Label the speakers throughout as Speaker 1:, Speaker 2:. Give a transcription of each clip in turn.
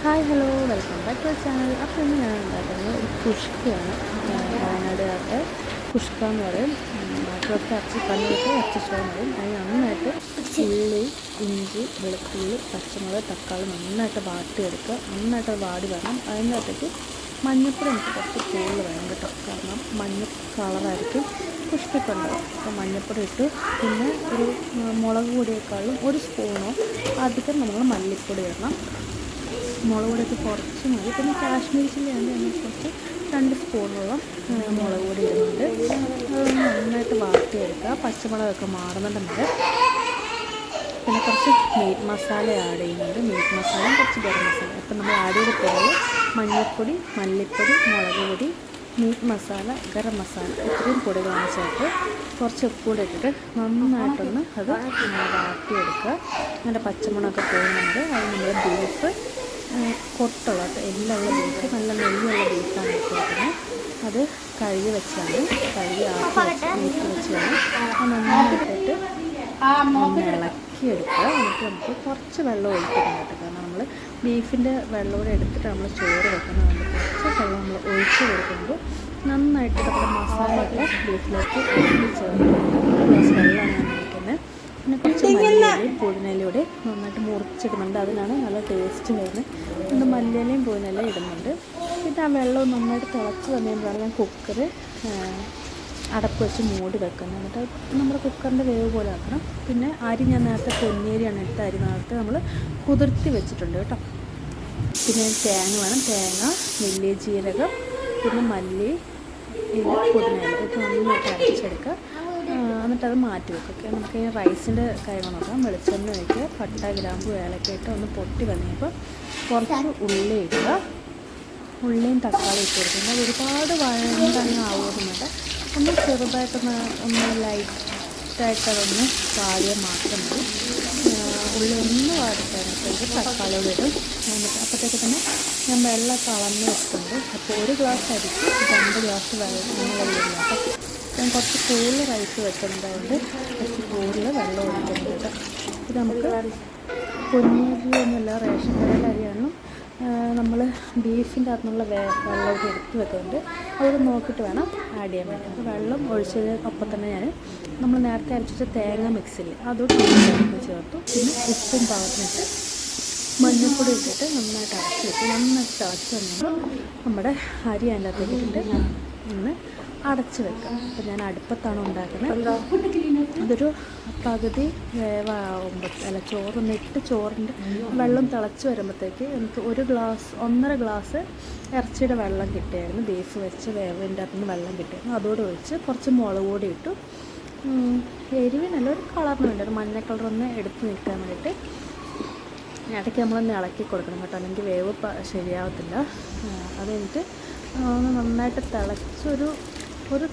Speaker 1: Hi hello welcome back to channel അപ്പോൾ ഇന്ന് ഞാൻ ഉണ്ടാക്കുന്നത് ഒരു കുഷ്കയാണ് വയനാടുകാരുടെ കുഷ്ക എന്ന് പറയും. നാട്ടിലൊക്കെ അച്ചി അച്ചിച്ചോ എന്ന് പറയും. അതിന് നന്നായിട്ട് ഉള്ളി ഇഞ്ചി വെളുത്തുള്ളി പച്ചമുളക് തക്കാളി നന്നായിട്ട് വാട്ടിയെടുക്കുക. നന്നായിട്ട് വാടി വരണം. അതിന്റെ അകത്തേക്ക് മഞ്ഞപ്പൊടി എനിക്ക് കുറച്ച് കൂടുതൽ വേണം കേട്ടോ. കാരണം മഞ്ഞ കളറായിരിക്കും കുഷ്ടിക്കുണ്ടാവും അപ്പോൾ മഞ്ഞപ്പൊടി ഇട്ട് പിന്നെ ഒരു മുളക് പൊടിയേക്കാളും ഒരു സ്പൂണോ അധികം നമ്മൾ മല്ലിപ്പൊടി ഇടണം. മുളക് പൊടിയൊക്കെ കുറച്ച് മതി. പിന്നെ കാശ്മീരി ചില്ലി ആണെങ്കിൽ അതിന് കുറച്ച് രണ്ട് സ്പൂണോളം ആ, മുളക് പൊടി ഇടുന്നുണ്ട്. അത് നന്നായിട്ട് വാട്ടിയെടുക്കുക പച്ചമുളകൊക്കെ മാറുന്നുണ്ടെന്നുണ്ട് പിന്നെ കുറച്ച് മീറ്റ് മസാല ആഡ് ചെയ്യുന്നുണ്ട്. മീറ്റ് മസാലയും കുറച്ച് ഗരം മസാല. അപ്പം നമ്മൾ ആഡ് ചെയ്ത പൊടികൾ മഞ്ഞൾപ്പൊടി മല്ലിപ്പൊടി മുളക് പൊടി മീറ്റ് മസാല ഗരം മസാല ഇത്രയും പൊടികളാണ് ചേർത്ത് കുറച്ച് ഉപ്പൂടെ ഇട്ടിട്ട് നന്നായിട്ടൊന്ന് അത് വാട്ടിയെടുക്കുക അതിന്റെ പച്ചമുളകൊക്കെ പോകുന്നുണ്ട്. അത് നമ്മൾ ബീഫ് കൊട്ടുള്ള എല്ലുള്ള ബീഫ് നല്ല നെല്ലുള്ള ബീഫാണ് ഇട്ടിരിക്കുന്നത് അത് കഴുകി വെച്ചാണ് കഴുകി ആക്കി നീക്കി വെച്ചാണ് നന്നായിട്ടിട്ട് ഇളക്കിയെടുക്കുക എന്നിട്ട് നമുക്ക് കുറച്ച് വെള്ളം ഒഴിക്കണം കേട്ടോ കാരണം നമ്മൾ ബീഫിന്റെ വെള്ളം കൂടെ എടുത്തിട്ട് നമ്മൾ ചോറ് വെക്കുന്നത് കുറച്ച് വെള്ളം നമ്മൾ ഒഴിച്ച് കൊടുക്കുമ്പോൾ നന്നായിട്ട് നമ്മുടെ മസാലയൊക്കെ ബീഫിലേക്ക് ചേർത്ത് വെള്ളമാണ് ഞാൻ ഒഴിക്കുന്നത് പിന്നെ കുറച്ച് മല്ലിയിലയും പുതിനയിലൂടെ നന്നായിട്ട് മുറിച്ചിടുന്നുണ്ട്. അതിനാണ് നല്ല ടേസ്റ്റ് വരുന്നത് ഇന്ന് മല്ലിയിലയും പുതിനയിലയും ഇടുന്നുണ്ട്. പിന്നെ ആ വെള്ളം നന്നായിട്ട് തിളച്ച് വന്നപ്പോഴാണ് ഞാൻ കുക്കർ അടപ്പ് വെച്ച് മൂടി വെക്കുന്നത് എന്നിട്ട് നമ്മുടെ കുക്കറിന്റെ വേവ് പോലെ ആക്കണം. പിന്നെ അരി ഞാൻ നേരത്തെ പൊന്നിയരിയാണ് എടുത്ത അരി നേരത്തെ നമ്മൾ കുതിർത്തി വെച്ചിട്ടുണ്ട് കേട്ടോ. പിന്നെ തേങ്ങ വേണം. തേങ്ങ വലിയ ജീരകം പിന്നെ മല്ലി പിന്നെ പുതിന ഇത് നന്നായിട്ട് അരച്ചെടുക്കുക. എന്നിട്ട് അത് മാറ്റി വെക്കുക നമുക്ക് ഈ റൈസിന്റെ കാര്യങ്ങൾ നോക്കാം. വെളിച്ചെണ്ണ ഒഴിക്കുക പട്ട ഗ്രാമ്പു ഏലക്ക ഇട്ട് ഒന്ന് പൊട്ടി വന്നപ്പോൾ കുറച്ച് ഉള്ളി ഇടുക. ഉള്ളിയും തക്കാളി ഇട്ട് കൊടുക്കുന്നത് അത് ഒരുപാട് വഴണ്ടങ്ങ് തന്നെ ആവുന്നുണ്ട് ഒന്ന് ചെറുതായിട്ടൊന്ന് ഒന്ന് ലൈറ്റായിട്ട് അതൊന്ന് മാത്രം മതി. ഉള്ളി ഒന്ന് വാടിക്കഴിഞ്ഞപ്പോഴേക്ക് തക്കാളിയോട് ഇടും. എന്നിട്ട് അപ്പോഴത്തേക്ക് തന്നെ ഞാൻ വെള്ളം കളന്ന് വെച്ചിട്ടുണ്ട്. അപ്പോൾ ഒരു ഗ്ലാസ് അരിക്ക് രണ്ട് ഗ്ലാസ് വെള്ളം വെള്ളം അപ്പോൾ ഞാൻ കുറച്ച് കൂടുതൽ റൈസ് വെക്കുന്നതുകൊണ്ട് കുറച്ച് കൂടുതൽ വെള്ളം ഒഴിക്കുന്നുണ്ട് ഇത് നമുക്ക് പൊന്നിയരിയൊന്നുമല്ല റേഷൻ കടയിൽ അരിയാണ് നമ്മൾ ബീഫിന്റെ അകത്തുനിന്നുള്ള വേ വെള്ളമൊക്കെ എടുത്ത് വെക്കുന്നുണ്ട്. അതൊക്കെ നോക്കിയിട്ട് വേണം ആഡ് ചെയ്യാൻ വേണ്ടി. അപ്പോൾ വെള്ളം ഒഴിച്ചത് അപ്പം തന്നെ ഞാൻ നമ്മൾ നേരത്തെ അരച്ചിട്ട് തേങ്ങ മിക്സിൽ അതും ചേർത്ത് പിന്നെ ഉപ്പും പാകത്തിനിട്ട് മഞ്ഞൾപ്പൊടി ഇട്ടിട്ട് നന്നായിട്ട് അടച്ച് വെച്ച്. നന്നായിട്ട് തിളച്ച് വന്നപ്പോൾ നമ്മുടെ അരി അതിന്റെ അകത്തേക്ക് ഇട്ടിട്ട് ഒന്ന് അടച്ച് വെക്കാം അപ്പോൾ ഞാൻ അടുപ്പത്താണ് ഉണ്ടാക്കുന്നത്. അതൊരു പകുതി വേവാകുമ്പോൾ അല്ല ചോറൊന്ന് ഇട്ട് ചോറിന്റെ വെള്ളം തിളച്ച് വരുമ്പോഴത്തേക്ക് എനിക്ക് ഒരു ഗ്ലാസ് ഒന്നര ഗ്ലാസ് ഇറച്ചിയുടെ വെള്ളം കിട്ടിയായിരുന്നു. ബീഫ് വെച്ച് വേവിന്റെ അകത്തുനിന്ന് വെള്ളം കിട്ടിയായിരുന്നു. അതോട് ഒഴിച്ച് കുറച്ച് മുളക് പൊടി ഇട്ടു. എരിവിനല്ല ഒരു കളറിന് വേണ്ടി ഒരു മഞ്ഞ കളറൊന്ന് എടുത്ത് നിൽക്കാൻ വേണ്ടിയിട്ട് ഇടയ്ക്ക് നമ്മളൊന്ന് ഇളക്കി കൊടുക്കണം കേട്ടോ. അല്ലെങ്കിൽ വേവ് ശരിയാവത്തില്ല. അത് കഴിഞ്ഞിട്ട് ഒന്ന് നന്നായിട്ട് തിളച്ചൊരു ഒരു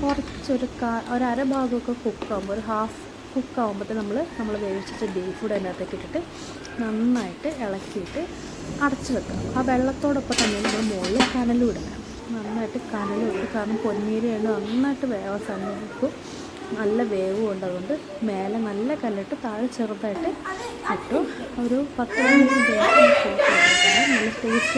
Speaker 1: കുറച്ചൊരു കാ ഒരു അര ഭാഗമൊക്കെ കുക്കാകുമ്പോൾ ഒരു ഹാഫ് കുക്കാകുമ്പോഴത്തെ നമ്മൾ നമ്മൾ വേവിച്ചിട്ട് ബീഫ് ഫുഡ് അതിനകത്തേക്ക് ഇട്ടിട്ട് നന്നായിട്ട് ഇളക്കിയിട്ട് അടച്ചു വെക്കണം ആ വെള്ളത്തോടൊപ്പം തന്നെ നമ്മൾ മുകളിൽ കനലും ഇടണം. നന്നായിട്ട് കനലും ഇട്ട് കാരണം പൊന്നീരിയാണ് നന്നായിട്ട് വേവാൻ സമയത്തും നല്ല വേവും ഉണ്ട് അതുകൊണ്ട് മേലെ നല്ല കല്ലിട്ട് താഴെ ചെറുതായിട്ട് ഇട്ടു. ഒരു പത്ത് മിനിറ്റ് വേവ് നല്ല ടേസ്റ്റ്